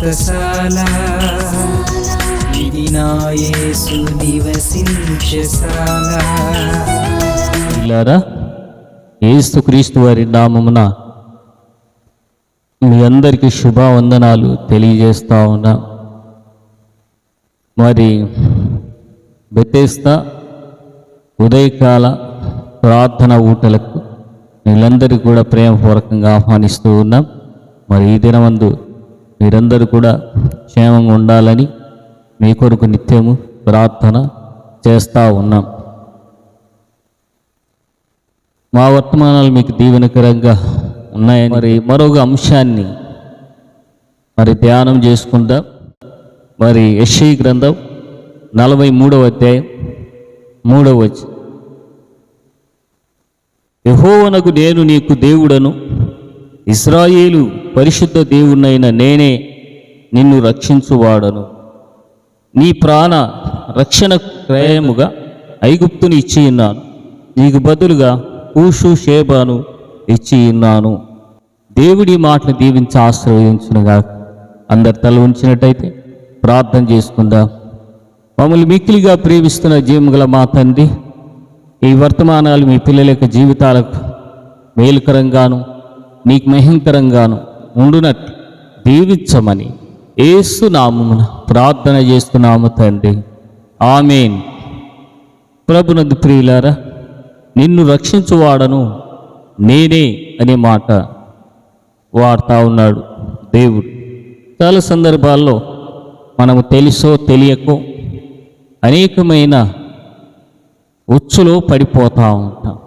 వ్రతశాల ఇది నా నివసించశాల ఇలారా వారి నామమున మీ అందరికీ శుభవందనాలు తెలియజేస్తా ఉన్నా. మరి బెతేస్తా ఉదయకాల ప్రార్థన ఊటలకు వీళ్ళందరికీ కూడా ప్రేమపూర్వకంగా ఆహ్వానిస్తూ ఉన్నాం. మరి ఈ దినమందు మీరందరూ కూడా క్షేమంగా ఉండాలని మీ కొరకు నిత్యము ప్రార్థన చేస్తూ ఉన్నాం. మా వర్తమానాలు మీకు దీవెనకరంగా ఉన్నాయని మరి మరొక అంశాన్ని మరి ధ్యానం చేసుకుందాం. మరి యశ్వీ గ్రంథం నలభై మూడవ అధ్యాయం మూడవ వచ్చి యహోవనకు నేను నీకు దేవుడను ఇస్రాయేలు పరిశుద్ధ దేవునైన నేనే నిన్ను రక్షించువాడను. నీ ప్రాణ రక్షణ క్రయముగా ఐగుప్తుని ఇచ్చి ఉన్నాను. నీకు బదులుగా కూషు షేబాను ఇచ్చి ఉన్నాను. దేవుడి మాటలు దీవించి ఆశ్రయించునుగా అందరి తల ఉంచినట్టయితే ప్రార్థన చేసుకుందాం. మమ్మల్ని మిక్కిలిగా ప్రేమిస్తున్న జీవముగల మా తండ్రి ఈ వర్తమానాలు మీ పిల్లల యొక్క జీవితాలకు మేలుకరంగాను నీకు మహింకరంగాను ఉండునట్టు దీవించమని ఏసునామమున ప్రార్థన చేస్తున్నాము తండ్రి. ఆమెన్. ప్రభునందు ప్రియులారా నిన్ను రక్షించువాడను నేనే అనే మాట వాడుతూ ఉన్నాడు దేవుడు. చాలా సందర్భాల్లో మనము తెలుసో తెలియకో అనేకమైన ఉచ్చులో పడిపోతూ ఉంటాం.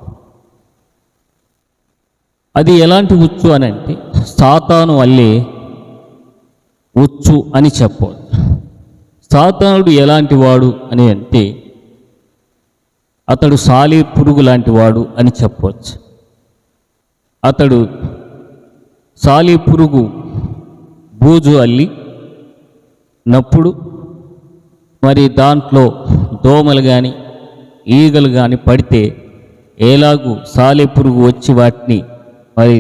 అది ఎలాంటి ఉచ్చు అని అంటే సాతాను అల్లే ఉచ్చు అని చెప్పవచ్చు సాతానుడు ఎలాంటి వాడు అని అంటే అతడు సాలి పురుగు లాంటి వాడు అని చెప్పవచ్చు అతడు సాలి పురుగు బూజు అల్లి నప్పుడు మరి దాంట్లో దోమలు కానీ ఈగలు కానీ పడితే ఎలాగూ సాలి పురుగు వచ్చి వాటిని మరి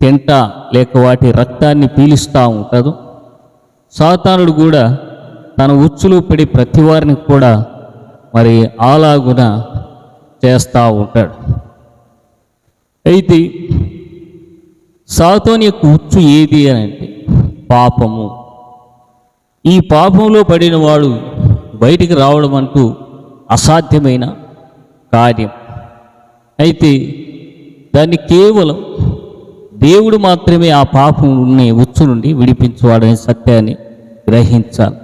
తింటా లేక వాటి రక్తాన్ని పీలుస్తూ ఉంటుందో సాతానుడు కూడా తన ఉచ్చులు పడి ప్రతి వారిని కూడా మరి అలాగున చేస్తూ ఉంటాడు. అయితే సాతోని యొక్క ఉచ్చు ఏది అని అంటే పాపము. ఈ పాపంలో పడిన వాడు బయటికి రావడం అంటూ అసాధ్యమైన కార్యం. అయితే దాన్ని కేవలం దేవుడు మాత్రమే ఆ పాపం ఉచ్చు నుండి విడిపించువాడనే సత్యాన్ని గ్రహించాలి.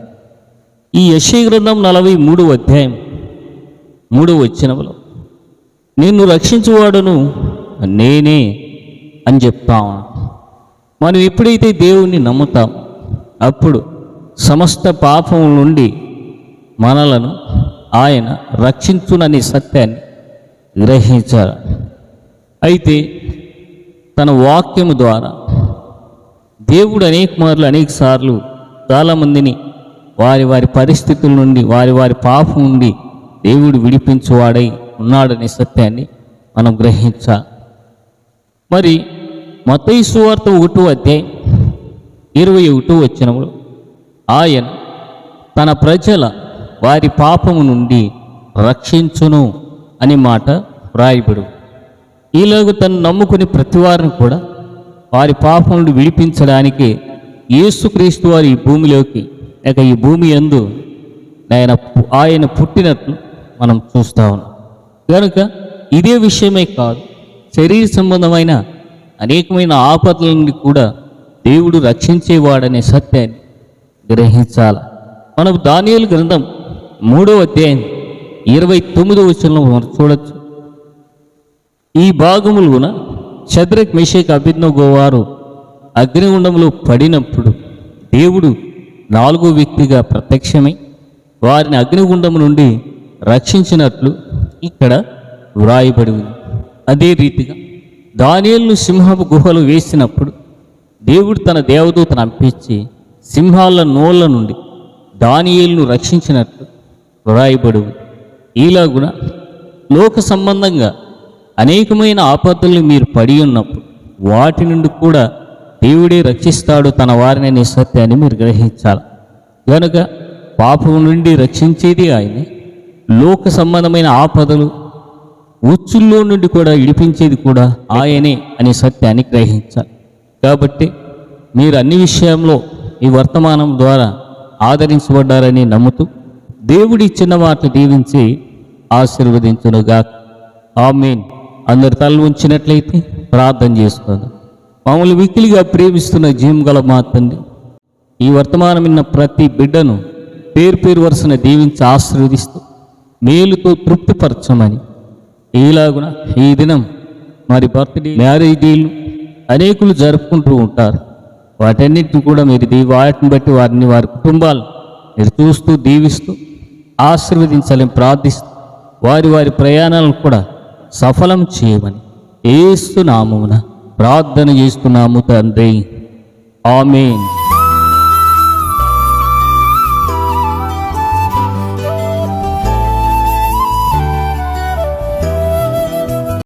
ఈ యశీ గ్రంథం నలభై మూడు అధ్యాయం మూడు వచ్చినవలో నిన్ను రక్షించువాడును నేనే అని చెప్తా మనం ఎప్పుడైతే దేవుణ్ణి నమ్ముతాం అప్పుడు సమస్త పాపం నుండి మనలను ఆయన రక్షించునని సత్యాన్ని గ్రహించాలి. అయితే తన వాక్యము ద్వారా దేవుడు అనేక మార్లు అనేక సార్లు చాలామందిని వారి వారి పరిస్థితుల నుండి వారి వారి పాపం నుండి దేవుడు విడిపించువాడై ఉన్నాడనే సత్యాన్ని మనం గ్రహించాలి మరి మతయి సువార్త ఒకటో అధ్యాయం ఇరవై ఒకటో వచ్చినప్పుడు ఆయన తన ప్రజల వారి పాపము నుండి రక్షించును అని మాట వ్రాయబడు ఈలోగు తను నమ్ముకుని ప్రతి వారిని కూడా వారి పాపములు విడిపించడానికి యేసుక్రీస్తు వారి ఈ భూమిలోకి లేక ఈ భూమి యందు ఆయన ఆయన పుట్టినట్లు మనం చూస్తా ఉన్నాం. కనుక ఇదే విషయమే కాదు శరీర సంబంధమైన అనేకమైన ఆపదల నుండి కూడా దేవుడు రక్షించేవాడనే సత్యాన్ని గ్రహించాలి. మనం దానియలు గ్రంథం మూడో అధ్యాయం ఇరవై తొమ్మిదో వచనంలో మనం చూడొచ్చు. ఈ భాగములున చద్రక్ మిషేక్ అభిజ్ఞో వారు అగ్నిగుండంలో పడినప్పుడు దేవుడు నాలుగో వ్యక్తిగా ప్రత్యక్షమై వారిని అగ్నిగుండం నుండి రక్షించినట్లు ఇక్కడ వ్రాయబడి ఉంది. అదే రీతిగా దానియేలును సింహపు గుహలు వేసినప్పుడు దేవుడు తన దేవదూతను అంపించి సింహాల నోళ్ళ నుండి దానియేలును రక్షించినట్లు వ్రాయబడి ఉంది. ఈలాగున లోక సంబంధంగా అనేకమైన ఆపదలు మీరు పడి ఉన్నప్పుడు వాటి నుండి కూడా దేవుడే రక్షిస్తాడు తన వారిని అనే సత్యాన్ని మీరు గ్రహించాలి. కనుక పాపం నుండి రక్షించేది ఆయనే. లోక సంబంధమైన ఆపదలు ఉచ్చుల్లో నుండి కూడా ఇడిపించేది కూడా ఆయనే అనే సత్యాన్ని గ్రహించాలి. కాబట్టి మీరు అన్ని విషయంలో ఈ వర్తమానం ద్వారా ఆదరించబడ్డారని నమ్ముతూ దేవుడి ఇచ్చిన మాటలు దీవించి ఆశీర్వదించునుగా ఆమెన్. అందరి తల ఉంచినట్లయితే ప్రార్థన చేస్తున్నాను మమ్మల్ని వికిలిగా ప్రేమిస్తున్న జీవం గల మా తండ్రి ఈ వర్తమానం విన్న ప్రతి బిడ్డను పేరు పేరు వరుసన దీవించి ఆశీర్వదిస్తూ మేలుతో తృప్తిపరచమని. ఈలాగున ఈ దినం మరి బర్త్డే మ్యారేజ్ డేలు అనేకులు జరుపుకుంటూ ఉంటారు. వాటన్నిటిని కూడా మీరు దీ వాటిని బట్టి వారిని వారి కుటుంబాలు మీరు చూస్తూ దీవిస్తూ ఆశీర్వదించాలని ప్రార్థిస్తూ వారి వారి ప్రయాణాలను కూడా సఫలం చేయమని ఏస్తు నామమున ప్రార్థన చేస్తున్నాము తండ్రి. ఆమెన్.